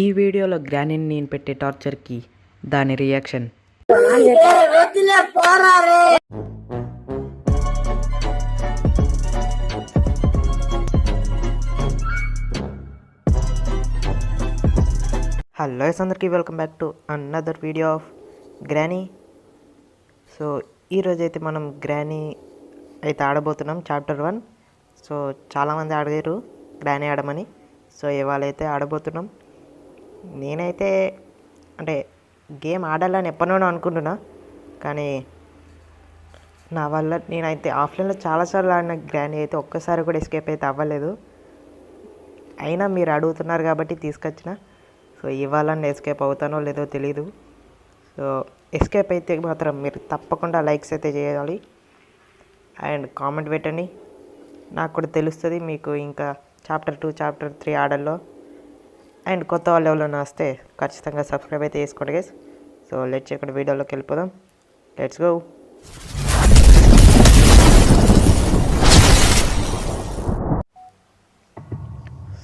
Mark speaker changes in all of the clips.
Speaker 1: ఈ వీడియోలో గ్రానీని నేను పెట్టే టార్చర్కి దాని రియాక్షన్. హలో అందరికీ welcome back to another video of granny so ఈరోజైతే మనం గ్రానీ అయితే ఆడబోతున్నాం చాప్టర్ వన్ సో చాలామంది అడిగారు గ్రానీ ఆడమని. సో ఇవాళ అయితే ఆడబోతున్నాం. నేనైతే అంటే గేమ్ ఆడాలని ఎప్పటినో అనుకుంటున్నా. కానీ నా వల్ల నేనైతే ఆఫ్లైన్లో చాలాసార్లు ఆడిన గ్రాండ్ అయితే ఒక్కసారి కూడా ఎస్కేప్ అయితే అవ్వలేదు. అయినా మీరు అడుగుతున్నారు కాబట్టి తీసుకొచ్చిన. సో ఇవాళ ఎస్కేప్ అవుతానో లేదో తెలియదు సో ఎస్కేప్ అయితే మాత్రం మీరు తప్పకుండా లైక్స్ అయితే చేయాలి. అండ్ కామెంట్ పెట్టండి. నాకు కూడా తెలుస్తుంది మీకు ఇంకా చాప్టర్ టూ చాప్టర్ త్రీ ఆర్డర్లో అండ్ కొత్త వాళ్ళు ఎవరైనా వస్తే ఖచ్చితంగా సబ్స్క్రైబ్ అయితే చేసుకోండి గైస్ సో లెట్స్ ఇక్కడ వీడియోలోకి వెళ్ళిపోదాం. Let's go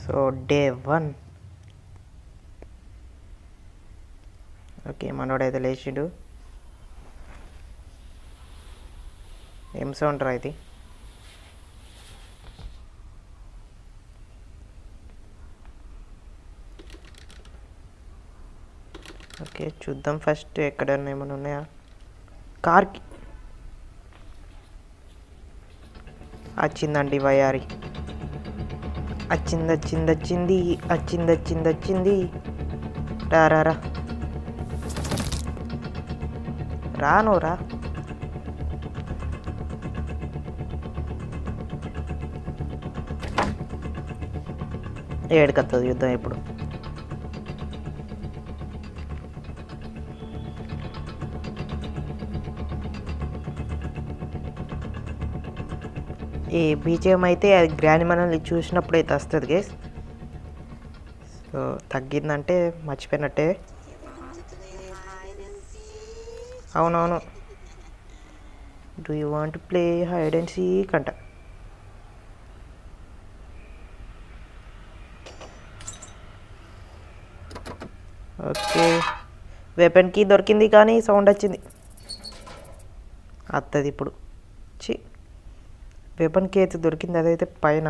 Speaker 1: so day one okay మనోడైతే లేచిండు. ఏం సౌండ్ రా ఇది? ఓకే చూద్దాం. ఫస్ట్ ఎక్కడన్నా ఏమైనా ఉన్నాయా? కార్కి. వచ్చిందండి వయారి. వచ్చింది వచ్చింది వచ్చింది వచ్చింది వచ్చింది వచ్చింది రారా రా రాను రా. ఏడుకత్తది యుద్ధం ఇప్పుడు. ఈ బీజేఎం అయితే అది గ్రానిమనల్ని చూసినప్పుడు అయితే వస్తుంది గేస్ సో తగ్గిందంటే మర్చిపోయినట్టే. అవునవును. Do you want play hide and seek అంట. ఓకే వెపన్కి దొరికింది కానీ సౌండ్ వచ్చింది. వస్తుంది ఇప్పుడు. చి వెపన్కి అయితే దొరికింది అదైతే పైన.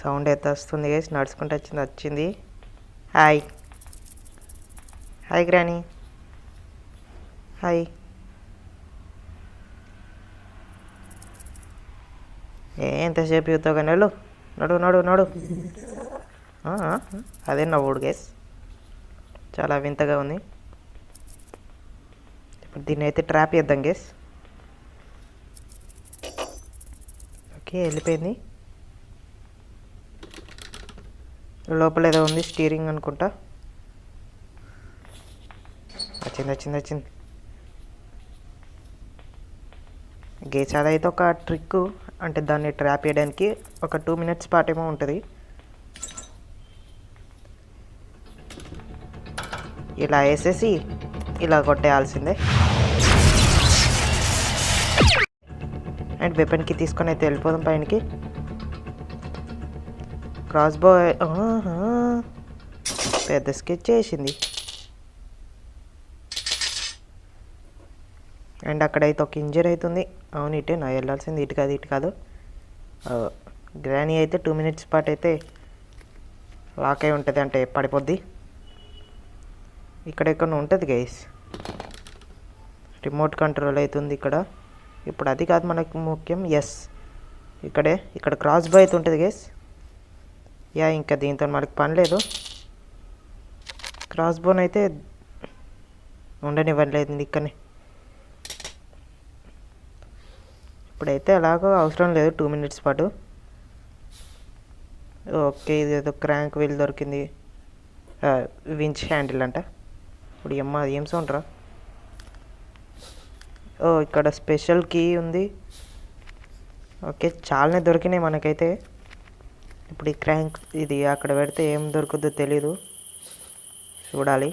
Speaker 1: సౌండ్ అయితే వస్తుంది వేసి నడుచుకుంటూ వచ్చింది వచ్చింది. హాయ్ హాయ్ గ్రాని హాయ్ ఎంతసేపు చూస్తావు కానీ వెళ్ళు. నడు నడు నడు. అదే నా అదే నవ్వుడు గేస్ చాలా వింతగా ఉంది. ఇప్పుడు దీన్ని అయితే ట్రాప్ చేద్దాం గేస్ లోపలికి వెళ్ళిపోయింది. లోపల ఏదో ఉంది స్టీరింగ్ అనుకుంటా. వచ్చింది వచ్చింది వచ్చింది. గేస్ అదైతే ఒక ట్రిక్ అంటే దాన్ని ట్రాప్ చేయడానికి ఒక టూ మినిట్స్ పాటేమో ఉంటుంది. ఇలా వేసేసి ఇలా కొట్టేయాల్సిందే. అండ్ వెపన్కి తీసుకొని అయితే వెళ్ళిపోదాం పైనకి. క్రాస్ బో పెద్ద స్కెచ్ చేసింది. అండ్ అక్కడైతే ఒక ఇంజర్ అవుతుంది అవును ఇటే నా వెళ్ళాల్సింది. ఇటు కాదు ఇటు కాదు. గ్రానీ అయితే టూ మినిట్స్ పాటు అయితే లాక్ అయి ఉంటుంది అంటే పడిపోద్ది. ఇక్కడ ఎక్కడ ఉంటుంది గైస్ రిమోట్ కంట్రోల్ అవుతుంది ఇక్కడ. ఇప్పుడు అది కాదు మనకు ముఖ్యం ఎస్ ఇక్కడే ఇక్కడ క్రాస్ బై అయితే ఉంటుంది గేస్ యా ఇంకా దీంతో మనకి పని లేదు. క్రాస్ బోన్ అయితే ఉండనివ్వలేదు ఇక్కడనే ఇప్పుడైతే ఎలాగో అవసరం లేదు టూ మినిట్స్ పాటు. ఓకే ఇది ఏదో క్రాంక్ వీల్ దొరికింది. వించ్ హ్యాండిల్ అంట. ఇప్పుడు ఏమ్మా ఏం సౌండ్ రా? ఓ ఇక్కడ స్పెషల్ కీ ఉంది. ఓకే చాలానే దొరికినాయి మనకైతే. ఇప్పుడు ఈ క్రాంక్ ఇది అక్కడ పెడితే ఏం దొరుకుద్దో తెలీదు. చూడాలి.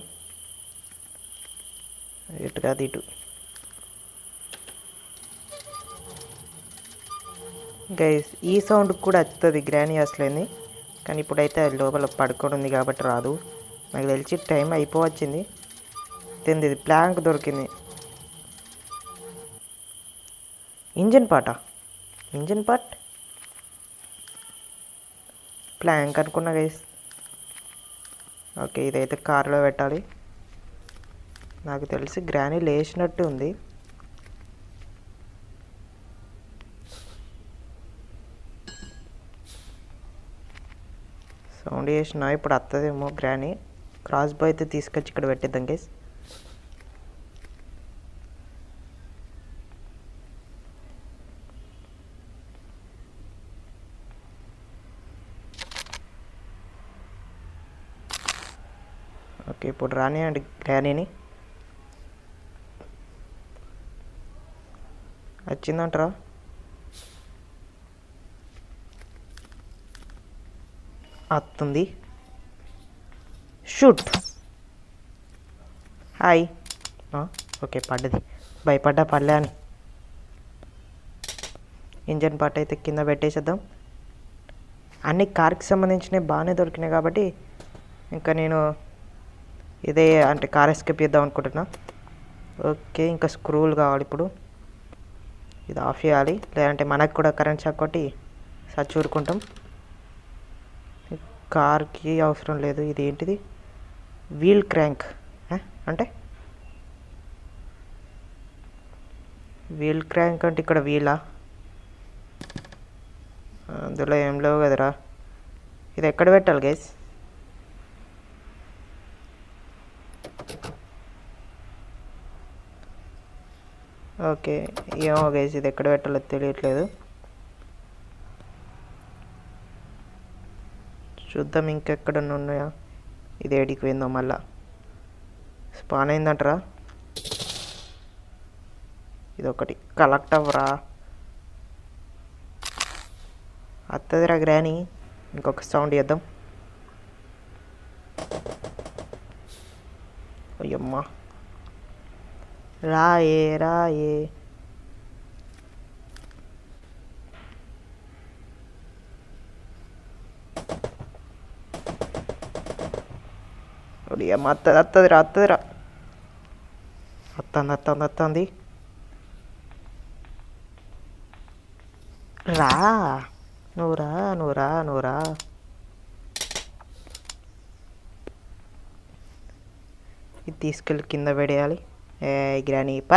Speaker 1: ఇటు కాదు ఇటు. గైస్ ఈ సౌండ్ కూడా వస్తుంది గ్రానీ అసలేంది. కానీ ఇప్పుడైతే అది లోపల పడుకొని ఉంది కాబట్టి రాదు. నాకు తెలిసి టైం అయిపోవచ్చింది. తింది ఇది ప్లాంక్ దొరికింది. ఇంజన్ పార్టా ఇంజన్ పార్ట్ ప్లాంక్ అనుకున్నా గైస్ ఓకే ఇదైతే కారులో పెట్టాలి. నాకు తెలిసి గ్రానీ లేచినట్టు ఉంది. సౌండ్ చేసిన ఇప్పుడు వస్తుందేమో గ్రానీ. క్రాస్ బో అయితే తీసుకొచ్చి ఇక్కడ పెట్టేద్దాం గైస్ ఓకే ఇప్పుడు రానియండి డానీని వచ్చిందంటారా వస్తుంది షూట్. హాయ్. ఓకే పడ్డది. భయపడ్డా పడలే అని. ఇంజన్ పార్ట్ అయితే కింద పెట్టేసేద్దాం. అన్ని కార్కి సంబంధించినవి బాగానే దొరికినాయి కాబట్టి ఇంకా నేను ఇదే అంటే కార్ ఎస్కేప్ చేద్దాం అనుకుంటున్నా. ఓకే ఇంకా స్క్రూలు కావాలి ఇప్పుడు. ఇది ఆఫ్ చేయాలి. లేదంటే మనకు కూడా కరెంట్ షాక్ కొట్టి సచ్చూరుకుంటాం కార్కి అవసరం లేదు. ఇది ఏంటిది? వీల్ క్రాంక్ అంటే? వీల్ క్రాంక్ అంటే ఇక్కడ వీలా అందులో ఏం లేవు కదరా. ఇది ఎక్కడ పెట్టాలి గైస్ ఓకే ఏమో గైస్ ఇది ఎక్కడ పెట్టాలో తెలియట్లేదు. చూద్దాం ఇంకెక్కడ ఉన్నాయా? ఇది ఏడికి పోయిందో మళ్ళా? స్పాన్ అయిందంటరా? ఇదొకటి. కలెక్ట్ అవ్వరా? వస్తుందిరా గ్రాని ఇంకొక సౌండ్ చేద్దాం. అయ్యమ్మా. రాయే రాయే. అమ్మ అత్తది అత్తది రా అత్తది రా. అత్తంది అత్తంది అత్తంది. రా నువ్వు రా నువ్వు రా నువ్వు రా. ఇది తీసుకెళ్ళి కింద పెడేయాలి. ఏ గ్రాని ప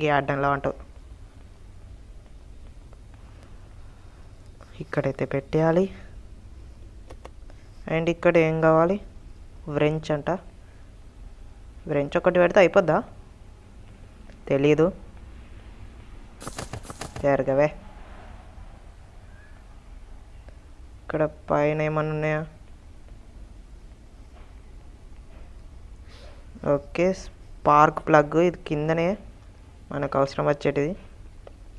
Speaker 1: గీ అడ్డంలో అంటావు ఇక్కడైతే పెట్టేయాలి. అండ్ ఇక్కడ ఏం కావాలి? వ్రెంచ్ అంట. వ్రెంచ్ ఒకటి పెడితే అయిపోద్దా? తెలీదు. జరగవే ఇక్కడ పైన ఏమన్నా ఉన్నాయా? ఓకే స్పార్క్ ప్లగ్ ఇది కిందనే మనకు అవసరం వచ్చేటిది.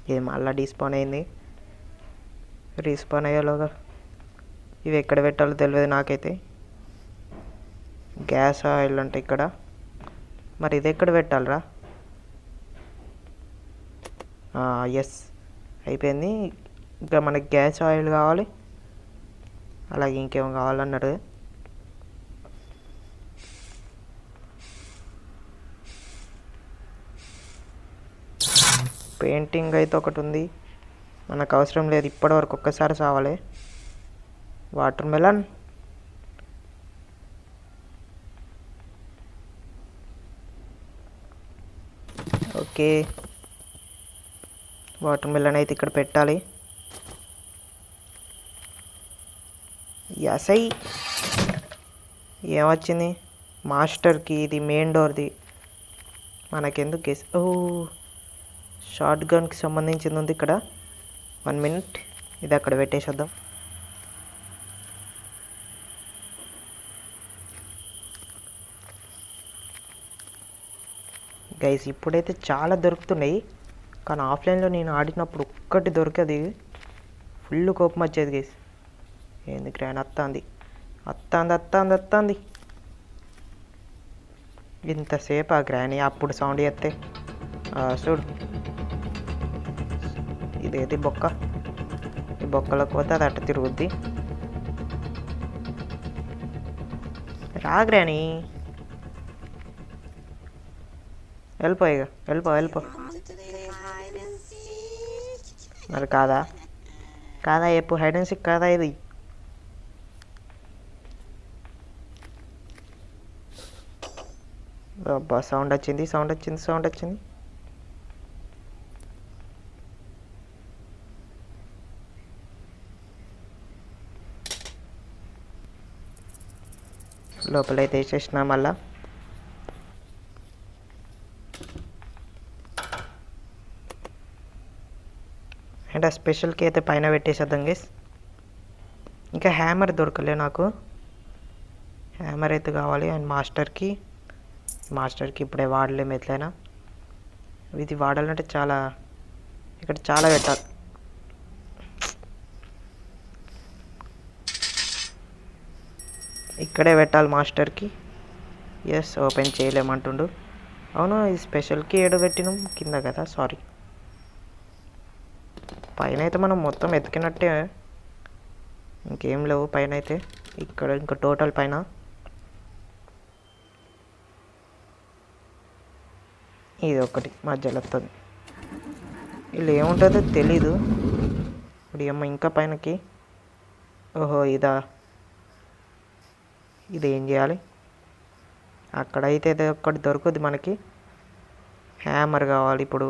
Speaker 1: ఇది మళ్ళీ డిస్పాన్ అయింది. రీస్పాన్ అయ్యేలోగా ఇవి ఎక్కడ పెట్టాలో తెలియదు నాకైతే. గ్యాస్ ఆయిల్ అంటే ఇక్కడ. మరి ఇది ఎక్కడ పెట్టాలరా? ఎస్ అయిపోయింది. ఇంకా మనకి గ్యాస్ ఆయిల్ కావాలి. అలాగే ఇంకేం కావాలన్నాడు. పెయింటింగ్ అయితే ఒకటి ఉంది. మనకు అవసరం లేదు ఇప్పటివరకు ఒక్కసారి సావాలి. Watermelon. Okay. Watermelon అయితే ఇక్కడ పెట్టాలి. ఎసై ఏమొచ్చింది? మాస్టర్కి ఇది మెయిన్ డోర్ది. మనకెందుకు గెస్? ఓ షార్ట్ గన్కి సంబంధించింది ఉంది ఇక్కడ. One minute. ఇది అక్కడ పెట్టేసేద్దాం. గైస్ ఇప్పుడైతే చాలా దొరుకుతున్నాయి. కానీ ఆఫ్లైన్లో నేను ఆడినప్పుడు ఒక్కటి దొరికేది ఫుల్ కోపం వచ్చేది గైస్. ఏంది గ్రాండ్ అత్తాంది. అత్తాంది అత్తాంది అత్తాంది. ఇంతసేపు ఆ గ్రాని అప్పుడు సౌండ్ చేస్తే. చూడు. ఇదేది బొక్క? ఈ బొక్కలోకి పోతే అది అట్ట తిరుగుద్ది. రాగ్రాని వెళ్ళిపో ఇక వెళ్ళిపో వెళ్ళిపో. మరి కాదా? కాదా ఎప్పుడు హైడ్ అండ్ సిక్ కాదా ఇది? అబ్బా సౌండ్ వచ్చింది సౌండ్ వచ్చింది సౌండ్ వచ్చింది. లోపలైతే వేసేసిన మళ్ళా. అండ్ ఆ స్పెషల్కి అయితే పైన పెట్టేసేద్దాం గేస్ ఇంకా హ్యామర్ దొరకలే నాకు. హ్యామర్ అయితే కావాలి అండ్ మాస్టర్కి మాస్టర్కి ఇప్పుడే వాడలేము ఎట్లయినా ఇది వాడాలంటే చాలా ఇక్కడ చాలా పెట్టాలి. ఇక్కడే పెట్టాలి మాస్టర్కి. ఎస్ ఓపెన్ చేయలేమంటుండు. అవును ఇది స్పెషల్కి ఏడు పెట్టినాం? కింద కదా సారీ. పైన అయితే మనం మొత్తం ఎతికినట్టే. ఇంకేం లేవు పైన అయితే ఇక్కడ ఇంకా టోటల్ పైన. ఇది ఒకటి మధ్యలో వస్తుంది వీళ్ళు ఏముంటుందో తెలీదు. ఇప్పుడు ఏమో ఇంకా పైనకి. ఓహో ఇదా. ఇది ఏం చేయాలి? అక్కడైతే ఏదో ఒకటి దొరుకుద్ది మనకి. హ్యామర్ కావాలి ఇప్పుడు.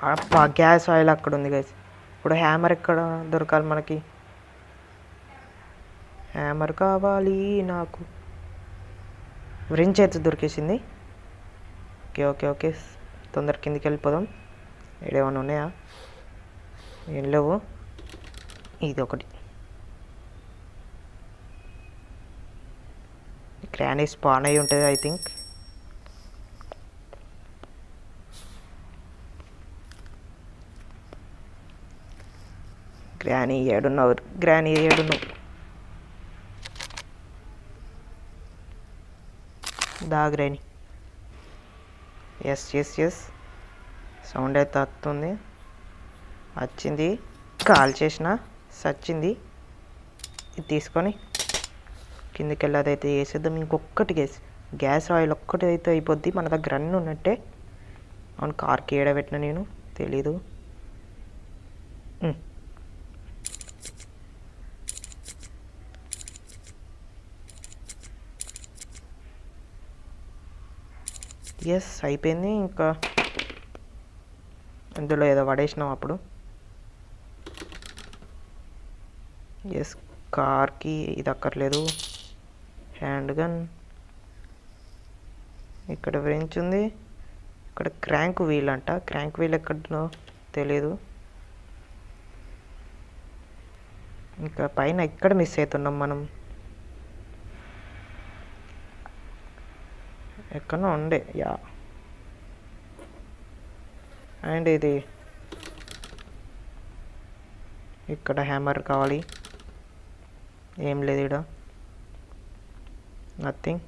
Speaker 1: అప్ప గ్యాస్ ఆయిల్ అక్కడ ఉంది గైస్ ఇప్పుడు హ్యామర్ ఎక్కడ దొరకాలి మనకి? హ్యామర్ కావాలి నాకు. వ్రించ్ అయితే దొరికేసింది. ఓకే ఓకే ఓకే తొందర కిందికి వెళ్ళిపోదాం. ఏడేమన్నా ఉన్నాయా? ఏం లేవు. ఇది ఒకటి గ్రానీ స్పాన్ అయి ఉంటుంది ఐ థింక్. గ్రానీ ఏడున్నావు గ్రానీ ఏడున్నావు. దా granny. Yes yes yes. Sound అయితే వస్తుంది. వచ్చింది. కాల్ చేసిన. సచ్చింది. ఇది తీసుకొని కిందికి వెళ్ళి అదైతే వేసేద్దాం. ఇంకొకటి గ్యాస్. గ్యాస్ ఆయిల్ ఒక్కటి అయితే అయిపోద్ది. మన దగ్గర అన్నీ ఉన్నట్టే. అవును కార్కి ఏడబెట్టిన నేను? తెలీదు. ఎస్ అయిపోయింది. ఇంకా అందులో ఏదో పడేసినాం అప్పుడు. ఎస్ కార్కి ఇది అక్కర్లేదు. హ్యాండ్ గన్ ఇక్కడ వ్రెంచ్ ఉంది. ఇక్కడ క్రాంక్ వీల్ అంట. క్రాంక్ వీల్ ఎక్కడో తెలియదు ఇంకా పైన ఎక్కడ మిస్ అవుతున్నాం మనం? ఎక్కడో ఉండే. యా. అండ్ ఇది. ఇక్కడ హ్యామర్ కావాలి. ఏం లేదు ఇక్కడ nothing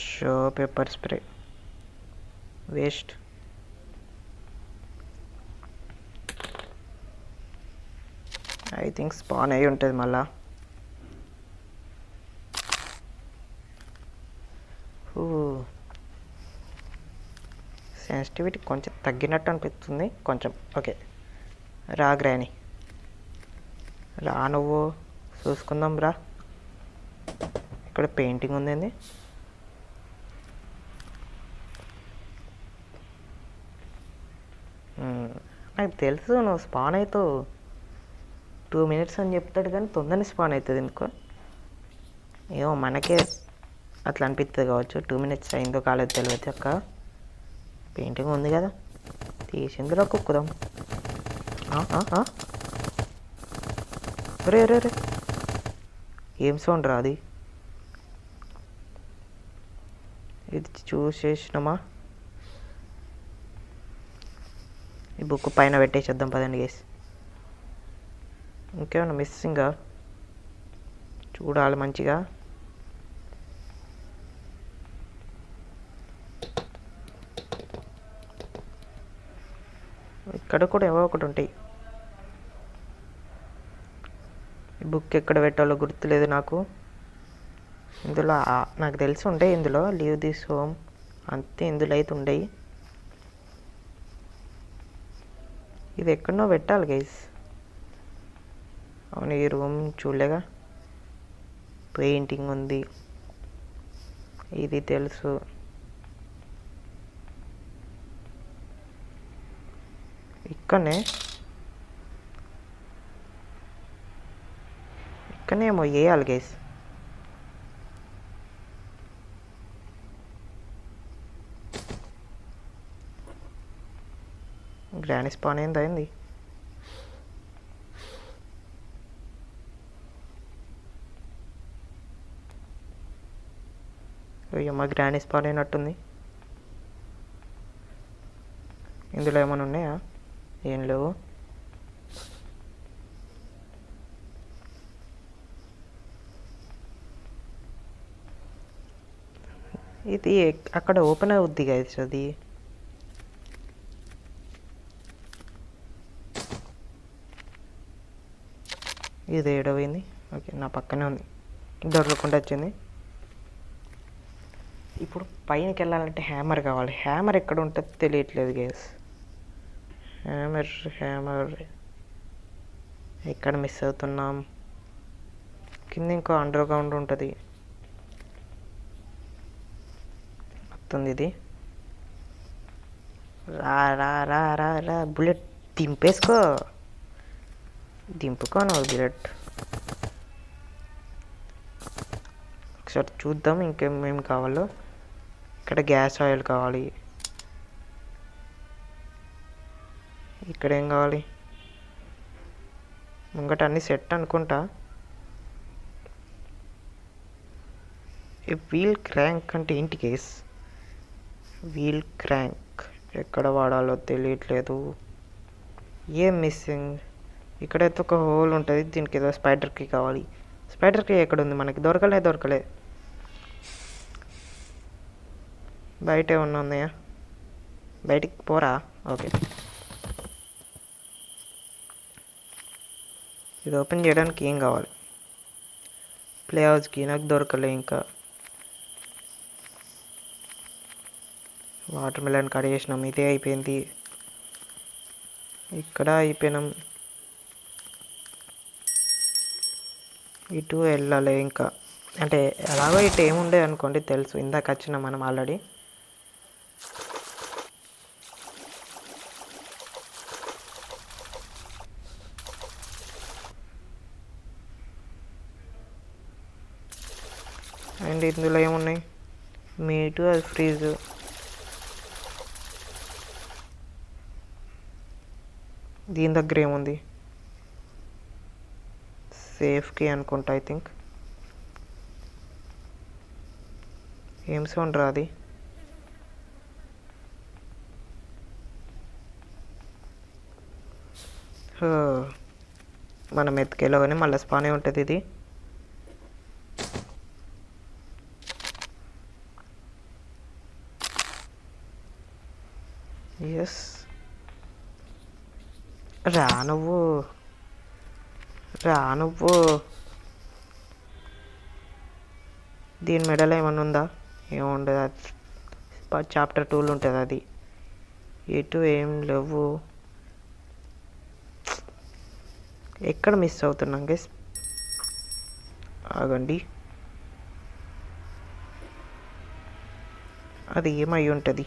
Speaker 1: show paper spray waste I think spawn అయి ఉంటుంది మళ్ళా. సెన్సిటివిటీ కొంచెం తగ్గినట్టు అనిపిస్తుంది. కొంచెం ఓకే. రా గ్రాని. రా నువ్వు. చూసుకుందాం రా. ఇక్కడ పెయింటింగ్ ఉందండి నాకు తెలుసు నువ్వు స్పాన్ అవుతావు టూ మినిట్స్ అని చెప్తాడు కానీ తొందరనే స్పాన్ అవుతుంది ఎందుకో ఏమో మనకే అట్లా అనిపిస్తుంది కావచ్చు. టూ మినిట్స్ అయిందో కాలేదు తెలియదు అక్క. పెయింటింగ్ ఉంది కదా. తీసిందిలో కుక్కుదాం. రే రే రే ఏం సౌండ్ రా అది? ఇది చూసేసినామా? ఈ బుక్ పైన పెట్టేసేద్దాం పదండి గేస్ ఇంకేమైనా మిస్సింగా చూడాలి మంచిగా. ఇక్కడ కూడా ఏవో ఒకటి ఉంటాయి. ఈ బుక్ ఎక్కడ పెట్టాలో గుర్తులేదు నాకు. ఇందులో నాకు తెలిసి ఉండే ఇందులో. లీవ్ దిస్ హోమ్ అంతే ఇందులో అయితే ఉండేవి ఇది ఎక్కడనో పెట్టాలి గైస్ అవును ఈ రూమ్ చూడలేగా? పెయింటింగ్ ఉంది. ఇది తెలుసు. ఇక్కడనే? ఇక్కడనే ఏమో వేయాలి గైస్ గ్రాండ్ స్పాన్ ఏంది మా గ్రానీస్ పాలైనట్టుంది ఇందులో ఏమైనా ఉన్నాయా? ఏం లేవు. ఇది అక్కడ ఓపెన్ అవుద్ది గైస్ అది. ఇది ఏడవైంది? ఓకే నా పక్కనే ఉంది. దొరకకుండా వచ్చింది. ఇప్పుడు పైనకి వెళ్ళాలంటే హ్యామర్ కావాలి. హ్యామర్ ఎక్కడ ఉంటుందో తెలియట్లేదు గేస్ హ్యామర్ హ్యామర్. ఎక్కడ మిస్ అవుతున్నాం? కింద ఇంకో అండర్ గ్రౌండ్ ఉంటుంది. వస్తుంది ఇది. రా రా రా రా రా బుల్లెట్ దింపేసుకో. దింపుకోను బుల్లెట్. ఒకసారి చూద్దాం ఇంకేమేం కావాలో. ఇక్కడ గ్యాస్ ఆయిల్ కావాలి? ఇక్కడ ఏం కావాలి? ముంగట అన్ని సెట్ అనుకుంటా. ఈ వీల్ క్రాంక్ అంటే ఏంటి కేస్ వీల్ క్రాంక్ ఎక్కడ వాడాలో తెలియట్లేదు. ఏం మిస్సింగ్? ఇక్కడైతే ఒక హోల్ ఉంటుంది దీనికి ఏదో స్పైడర్కి కావాలి. స్పైడర్కి ఎక్కడ ఉంది? మనకి దొరకలే దొరకలే. బయట ఏమన్నా ఉన్నాయా బయటికి పోరా? ఓకే. ఇది ఓపెన్ చేయడానికి ఏం కావాలి? ప్లే హౌస్కి నాకు దొరకలే ఇంకా. వాటర్ మిలన్ కట్ చేసినాం ఇదే అయిపోయింది. ఇక్కడ అయిపోయినాం. ఇటు వెళ్ళాలి ఇంకా. అంటే ఎలాగో ఇటు ఏముండే అనుకోండి తెలుసు. ఇందాక వచ్చినాం మనం ఆల్రెడీ. అండ్ ఇందులో ఏమున్నాయి? మీటు అది ఫ్రీజు. దీని దగ్గర ఏముంది? సేఫ్కి అనుకుంటా ఐ థింక్. ఏం సౌండ్ రా అది? మనం ఎత్తుకెళ్ళగానే మళ్ళీ స్పానే ఉంటుంది ఇది. ఎస్ రా నువ్వు రా నువ్వు దీని మెడలో ఏమన్నా ఉందా? ఏముండదు అది చాప్టర్ టూలు ఉంటుంది అది. ఇటు ఏం లేవు. ఎక్కడ మిస్ అవుతున్నాం గెస్ ఆగండి. అది ఏమై ఉంటుంది?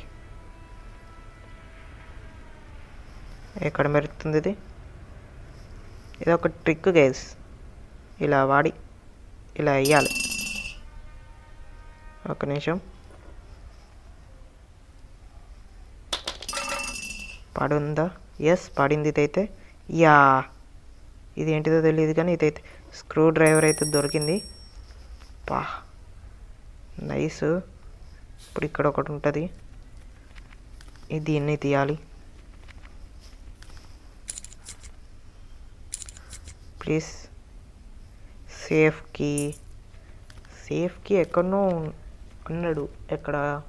Speaker 1: ఎక్కడ మెరుగుతుంది ఇది? ఇది ఒక ట్రిక్ గైస్ ఇలా వాడి ఇలా వేయాలి ఒక నిమిషం. పడుందా? ఎస్ పడింది ఇదైతే. యా! ఇది ఏంటిదో తెలియదు కానీ ఇదైతే స్క్రూ డ్రైవర్ అయితే దొరికింది. పా! నైస్ ఇప్పుడు ఇక్కడ ఒకటి ఉంటుంది. ఇది దీన్ని తీయాలి. ప్లీజ్. సేఫ్కి సేఫ్కి ఎక్కడనో ఉన్నాడు. ఎక్కడ?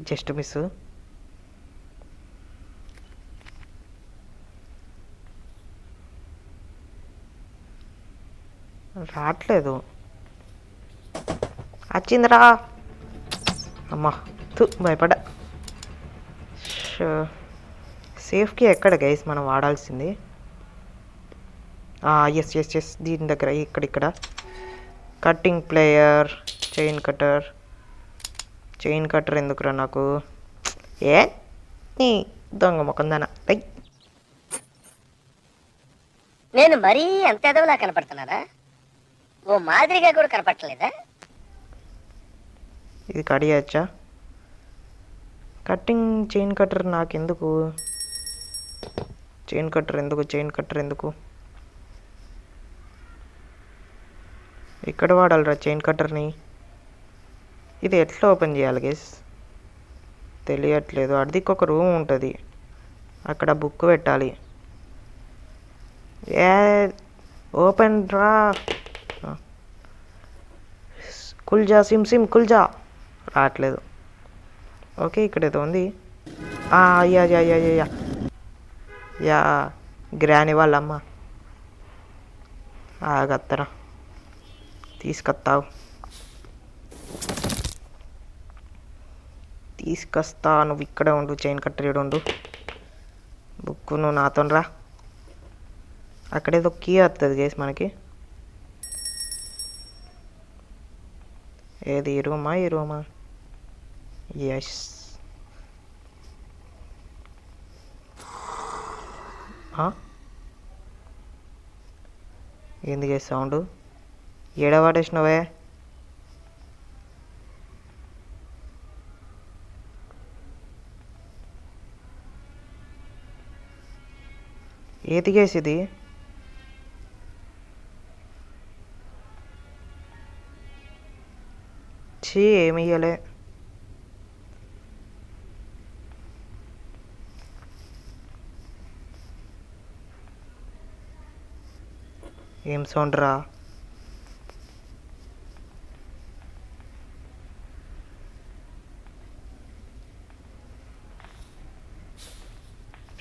Speaker 1: Just miss. రావట్లేదు వచ్చిందిరా అమ్మా తు భయపడ్డా. సేఫ్కి ఎక్కడ గైస్? మనం వాడాల్సింది. ఎస్ ఎస్ ఎస్ దీని దగ్గర ఇక్కడ ఇక్కడ. Cutting player chain cutter chain cutter ఎందుకురా నాకు? ఏ? నీ దొంగ ముఖందాన.
Speaker 2: నేను మరీ అంత ఎదవలా కనపడుతున్నానా? ఓ మాదిరిగా కూడా కనపడలేదా
Speaker 1: ఇది కడియచ్చా? కట్టింగ్ చైన్ కట్టర్ నాకెందుకు? చైన్ కట్టర్ ఎందుకు? చైన్ కట్టర్ ఎందుకు? ఎక్కడ వాడాలిరా చైన్ కట్టర్ని? ఇది ఎట్లా ఓపెన్ చేయాలి గేస్? తెలియట్లేదు. అడిదికి ఒక రూమ్ ఉంటుంది. అక్కడ బుక్ పెట్టాలి. ఏ ఓపెన్ రా. కుల్జా సిమ్ సిమ్ కుల్జా. రావట్లేదు. ఓకే ఇక్కడ ఏదో ఉంది. అయ్యా యా యా యా యా యా. యా గ్రాని వాళ్ళమ్మ. ఆగత్తరా. తీసుకొస్తావు తీసుకొస్తా నువ్వు ఇక్కడే ఉండు చైన్ కట్టేడు ఉండు బుక్ నువ్వు నాతో రా అక్కడేదో కీ వస్తుంది గేస్ మనకి ఏది ఈ రూమా ఈ రూమా ఎస్ ఎందుకే సౌండ్ ఏడవాడేసినవే? ఏది గేస్ ఇది ఛీ ఏమి ఇయ్యలే. ఏం సౌండ్ రా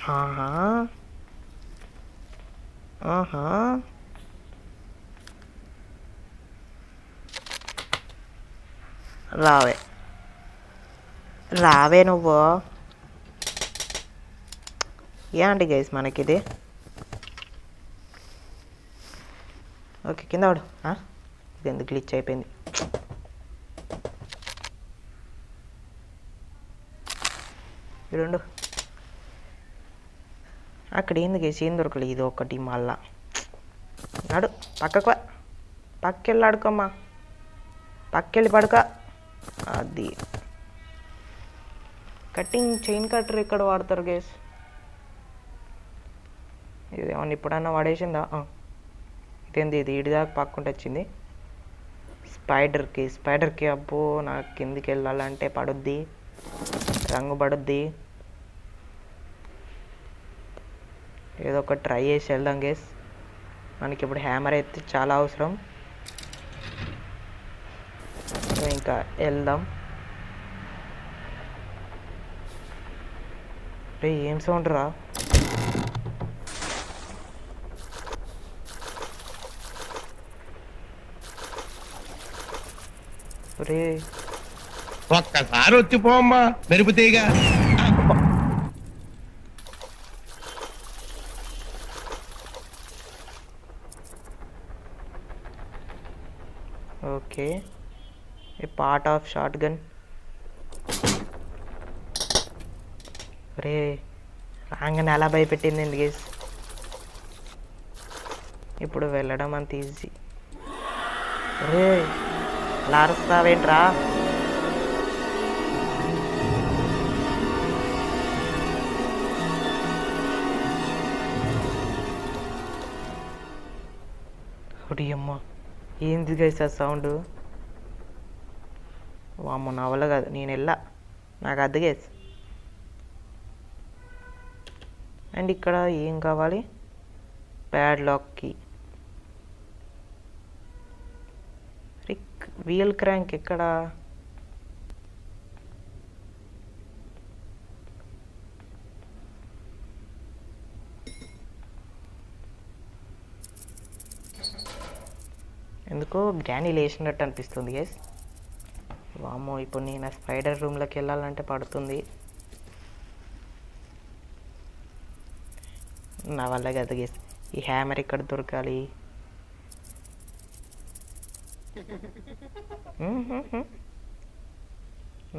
Speaker 1: ఆహా. ఆహా. రావే. రావే నువ్వు. ఏంటి గైస్ మనకిది? ఓకే కింద వాడు ఇది ఎందుకు గ్లిచ్ అయిపోయింది. రెండు అక్కడ ఏంది గేసి? ఏం దొరకలేదు ఇది ఒకటి మళ్ళా. నడు పక్కకు పక్కెళ్ళి ఆడుకోమ్మా. పక్కెళ్ళి పడుక. అది. కటింగ్ చైన్ కట్టర్ ఇక్కడ వాడతారు గేస్? ఇది ఏమన్నా ఇప్పుడన్నా వాడేసిందా? ఇదేంది ఇది? ఇడిదాకా పక్కుంటే వచ్చింది. స్పైడర్కి స్పైడర్కి అబ్బో నాకు కిందికి వెళ్ళాలంటే పడుద్ది. రంగు పడుద్ది. ఏదో ఒకటి ట్రై చేసి వెళ్దాం గేస్ మనకి ఇప్పుడు హ్యామర్ అయితే చాలా అవసరం. ఇంకా వెళ్దాం. రే ఏం సౌండ్ రా?
Speaker 3: ఒక్కసారి వచ్చిపోమ్మా మెరుపుతీగా
Speaker 1: okay. A part of shotgun. రే రాగానే అలా భయపెట్టింది ఎందుకు ఇప్పుడు వెళ్ళడం అంత ఈజీ రే అలా అరుస్తావేంట్రా? అమ్మ. ఏంది గైస్ ఆ సౌండ్ వామ్మ నవల కాదు. నేను వెళ్ళా నాకు అద్దె గేస్ అండ్ ఇక్కడ ఏం కావాలి? ప్యాడ్ లాక్కి రిక్ వీల్ క్రాంక్ ఎక్కడ? ఎందుకో గ్రానీ లేచినట్టు అనిపిస్తుంది గేస్ వామో ఇప్పుడు నేను ఆ స్పైడర్ రూమ్లోకి వెళ్ళాలంటే పడుతుంది. నా వల్ల కదా గేస్ ఈ హ్యామర్ ఎక్కడ దొరకాలి?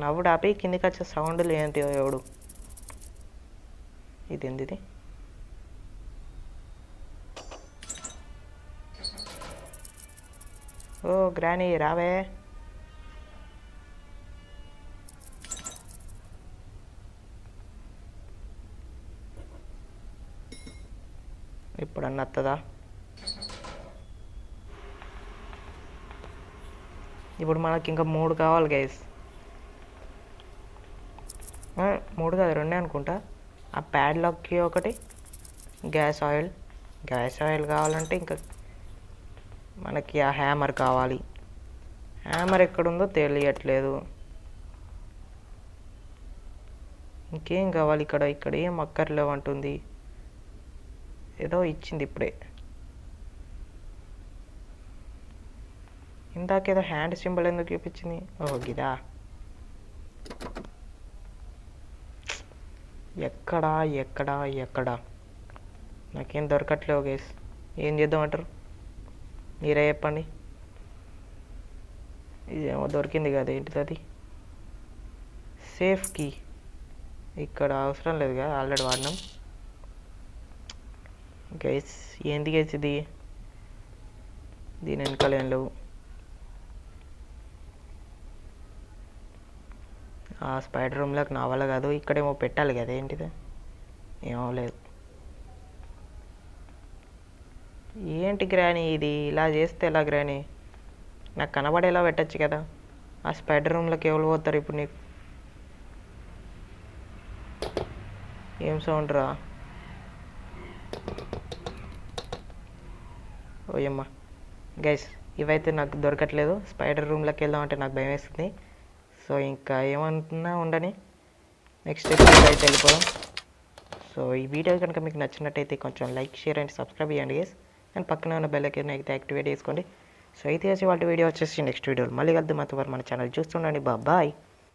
Speaker 1: నవ్వుడు ఆపి కిందికి వచ్చే సౌండ్ లేంటి ఎవడు? ఇది ఏంది ఓ గ్రానీ రావే. ఇప్పుడన్నా వస్తుందా ఇప్పుడు మనకి ఇంకా మూడు కావాలి గైస్ మూడు కాదు రెండే అనుకుంటా. ఆ ప్యాడ్లాక్కి ఒకటి గ్యాస్ ఆయిల్ గ్యాస్ ఆయిల్ కావాలంటే ఇంకా మనకి ఆ హ్యామర్ కావాలి. హ్యామర్ ఎక్కడుందో తెలియట్లేదు. ఇంకేం కావాలి ఇక్కడ? ఇక్కడ ఏం అక్కర్లేవంటుంది. ఏదో ఇచ్చింది ఇప్పుడే. ఇందాకేదో హ్యాండ్ సింబల్ ఎందుకు చూపించింది? ఓ గిదా. ఎక్కడా ఎక్కడా ఎక్కడా? నాకేం దొరకట్లేవు గేస్. ఏం చేద్దామంటారు? మీరే చెప్పండి. ఇదేమో దొరికింది కదా ఏంటిది అది? Safe key. ఇక్కడ అవసరం లేదు కదా ఆల్రెడీ వాడినాం. గైస్ ఏంది గైస్ ఇది? దీని వెనకాల ఏం లేవు. ఆ స్పైడర్ రూమ్లోకి నా వల్ల కాదు ఇక్కడేమో పెట్టాలి కదా ఏంటిది? ఏమో లేదు. ఏంటి గ్రాని ఇది? ఇలా చేస్తే ఎలా గ్రాని? నాకు కనబడేలా పెట్టచ్చు కదా. ఆ స్పైడర్ రూమ్లోకి ఎవరు పోతారు ఇప్పుడు నీకు? ఏం సౌండ్ రా? ఓయమ్మా. గైస్ ఇవైతే నాకు దొరకట్లేదు. స్పైడర్ రూమ్లోకి వెళ్దాం అంటే నాకు భయం వేస్తుంది. సో ఇంకా ఏమంటున్నా ఉండని. నెక్స్ట్ ఎపిసోడ్ అయితే వెళ్ళిపోదాం. సో ఈ వీడియో కనుక మీకు నచ్చినట్టయితే కొంచెం లైక్ షేర్ అండ్ సబ్స్క్రైబ్ చేయండి గైస్ అండ్ పక్కన ఉన్న బెల్ అయితే యాక్టివేట్ చేసుకోండి. సో అయితే వచ్చి వాళ్ళ వీడియో వచ్చేసి నెక్స్ట్ వీడియోలో మళ్ళీ కలుద్దాం. అంతవరకు మన ఛానల్ చూస్తుండండి. బాయ్